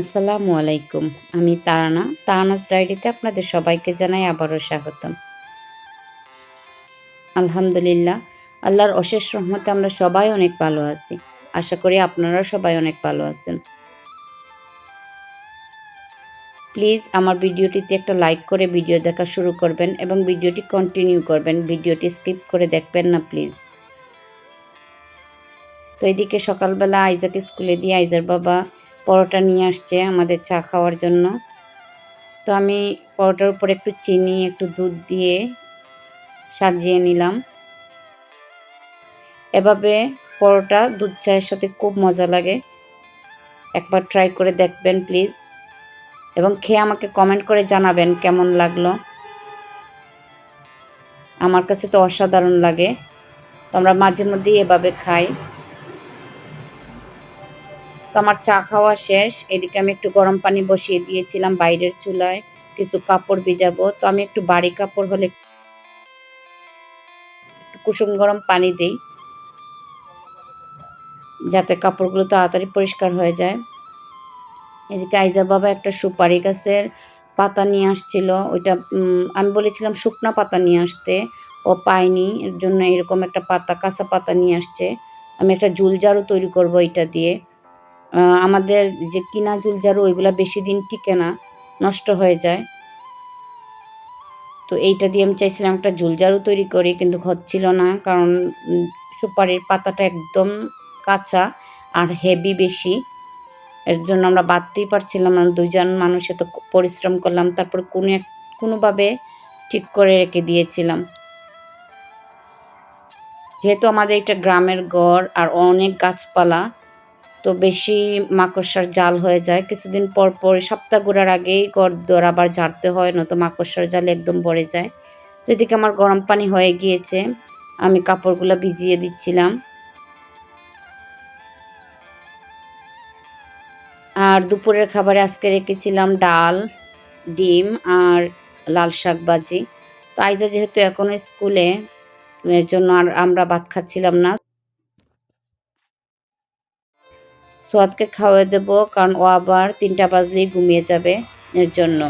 আসসালামু আলাইকুম, আমি তারানা। তারানাস ডায়েরিতে আপনাদের সবাইকে জানাই আবারও স্বাগতম। আলহামদুলিল্লাহ, আল্লাহর অশেষ রহমতে আমরা সবাই অনেক ভালো আছি। আশা করি আপনারা সবাই অনেক ভালো আছেন। প্লিজ আমার ভিডিওটিতে একটা লাইক করে ভিডিও দেখা শুরু করবেন এবং ভিডিওটি কন্টিনিউ করবেন। ভিডিওটি স্কিপ করে দেখবেন না, প্লিজ। তো এদিকে সকালবেলা আইজাকে স্কুলে দিয়ে আইজার বাবা পরোটা নিয়ে আসছে আমাদের চা খাওয়ার জন্য। তো আমি পরোটার উপর একটু চিনি, একটু দুধ দিয়ে সাজিয়ে নিলাম। এভাবে পরোটা দুধ চায়ের সাথে খুব মজা লাগে। একবার ট্রাই করে দেখবেন প্লিজ এবং খেয়ে আমাকে কমেন্ট করে জানাবেন কেমন লাগল। আমার কাছে তো অসাধারণ লাগে। তো আমরা মাঝে মধ্যেই এভাবে খাই। তো আমার চা খাওয়া শেষ। এদিকে আমি একটু গরম পানি বসিয়ে দিয়েছিলাম বাইরের চুলায়। কিছু কাপড় ভিজাবো। তো আমি একটু বাড়ি কাপড় হলে কুসুম গরম পানি দিই। যাতে কাপড়গুলো তাড়াতাড়ি পরিষ্কার হয়ে যায়। এদিকে আইজা বাবা একটা সুপারি গাছের পাতা নিয়ে আসছিল। ওইটা আমি বলেছিলাম শুকনা পাতা নিয়ে আসতে। ও পায়নি। এর জন্য এরকম একটা পাতা, কাঁচা পাতা নিয়ে আসছে। আমি একটা জারু তৈরি করব এটা দিয়ে। আমাদের যে কিনা ঝাড়ু, ওইগুলো বেশি দিন টিকে না, নষ্ট হয়ে যায়। তো এইটা দিয়ে আমি চাইছিলাম একটা ঝুলঝাড়ু তৈরি করি, কিন্তু হচ্ছিল না, কারণ সুপারির পাতাটা একদম কাঁচা আর হেভি বেশি। এর জন্য আমরা বাঁধতেই পারছিলাম না দুজন মানুষ এত পরিশ্রম করলাম, তারপর কোনো এক, কোনোভাবে ঠিক করে রেখে দিয়েছিলাম। যেহেতু আমাদের এটা গ্রামের গড় আর অনেক গাছপালা তো বেশি মাকড়সার জাল হয়ে যায়। কিছুদিন পর পর সপ্তাহ ঘোরার আগেই দর আবার ঝাড়তে হয়, নয়তো মাকড়সার জালে একদম ভরে যায়। তো এদিকে আমার গরম পানি হয়ে গিয়েছে, আমি কাপড়গুলো ভিজিয়ে দিচ্ছিলাম। আর দুপুরের খাবারে আজকে রেখেছিলাম ডাল, ডিম আর লাল শাক ভাজি। তো আইজা যেহেতু এখনও স্কুলে, এর জন্য আর আমরা ভাত খাচ্ছিলাম না সোয়াদকে খাওয়াই দেবো, কারণ ও আবার তিনটা বাজলেই ঘুমিয়ে যাবে এর জন্য।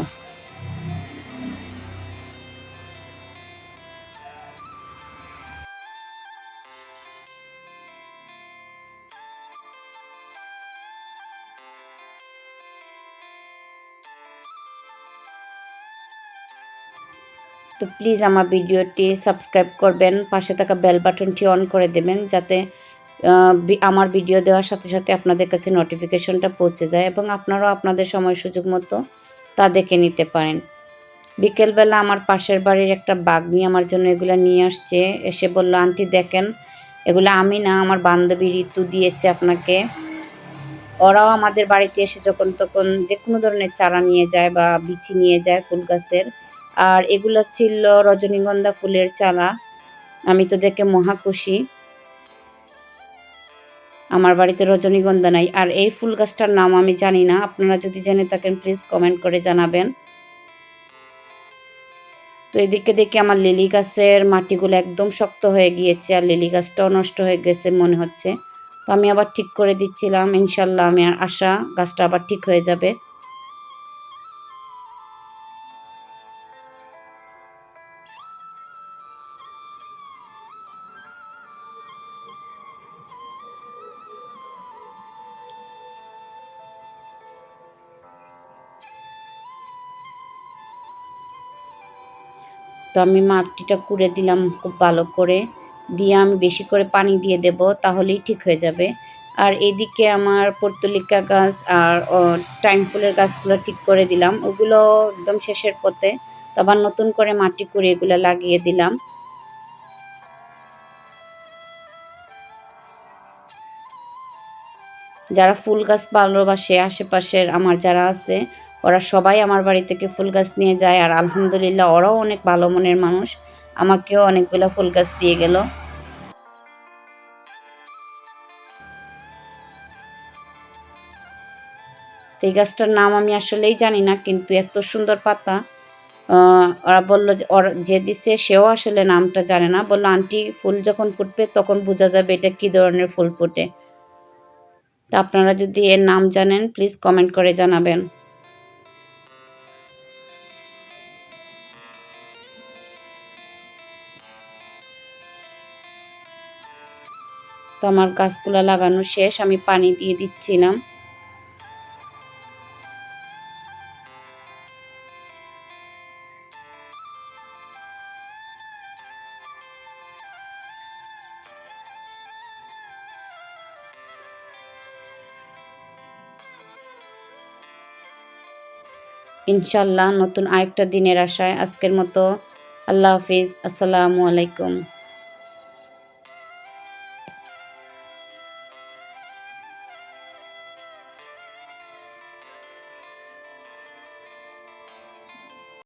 তো প্লিজ আমার ভিডিওটি সাবস্ক্রাইব করবেন, পাশে থাকা বেল বাটনটি অন করে দেবেন, যাতে আমার ভিডিও দেওয়ার সাথে সাথে আপনাদের কাছে নোটিফিকেশনটা পৌঁছে যায় এবং আপনারাও আপনাদের সময় সুযোগ মতো তা দেখে নিতে পারেন। বিকেলবেলা আমার পাশের বাড়ির একটা বাঘ নিয়ে আমার জন্য এগুলো নিয়ে আসছে। এসে বলল, আন্টি, দেখেন, এগুলো আমি না, আমার বান্ধবী ঋতু দিয়েছে আপনাকে। ওরাও আমাদের বাড়িতে এসে যখন তখন যে কোনো ধরনের চারা নিয়ে যায় বা বিচি নিয়ে যায় ফুল গাছের। আর এগুলো ছিল রজনীগন্ধা ফুলের চারা। আমি তো দেখে মহা খুশি। আমার বাড়িতে রজনীগন্ধা নাই। আর এই ফুল গাছটার নাম আমি জানি না। আপনারা যদি জেনে থাকেন প্লিজ কমেন্ট করে জানাবেন। তো এদিকে দেখি আমার লিলি গাছের মাটিগুলো একদম শক্ত হয়ে গিয়েছে আর লিলি গাছটাও নষ্ট হয়ে গেছে মনে হচ্ছে। তো আমি আবার ঠিক করে দিচ্ছিলাম। ইনশাল্লাহ আমি আর আশা গাছটা আবার ঠিক হয়ে যাবে। তো আমি মাটিটা কুড়ে দিলাম খুব ভালো করে। দিয়ে আমি বেশি করে পানি দিয়ে দেব, তাহলেই ঠিক হয়ে যাবে। আর এদিকে আমার পর্তলিকা গাছ আর টাইম ফুলের গাছগুলো ঠিক করে দিলাম। ওগুলো একদম শেষের পথে। তো আবার নতুন করে মাটি করে এগুলো লাগিয়ে দিলাম। যারা ফুল গাছ ভালোবাসে, আশেপাশের আমার যারা আছে ওরা সবাই আমার বাড়ি থেকে ফুল গাছ নিয়ে যায় আর আলহামদুলিল্লাহ ওরাও অনেক ভালো মনের মানুষ। আমাকেও অনেকগুলো ফুল গাছ দিয়ে গেল। এই গাছটার নাম আমি আসলেই জানি না, কিন্তু এত সুন্দর পাতা। ওরা বলল যে যে দিছে সেও আসলে নামটা জানে না। বলল, আন্টি, ফুল যখন ফুটবে তখন বোঝা যাবে এটা কী ধরনের ফুল ফুটে। তা আপনারা যদি এর নাম জানেন প্লিজ কমেন্ট করে জানাবেন। তো আমার গাছগুলো লাগানো শেষ, আমি পানি দিয়ে দিচ্ছিলাম। ইনশাল্লাহ নতুন আরেকটা দিনের আশায় আজকের মতো। আল্লাহ হাফিজ, আসসালামু আলাইকুম।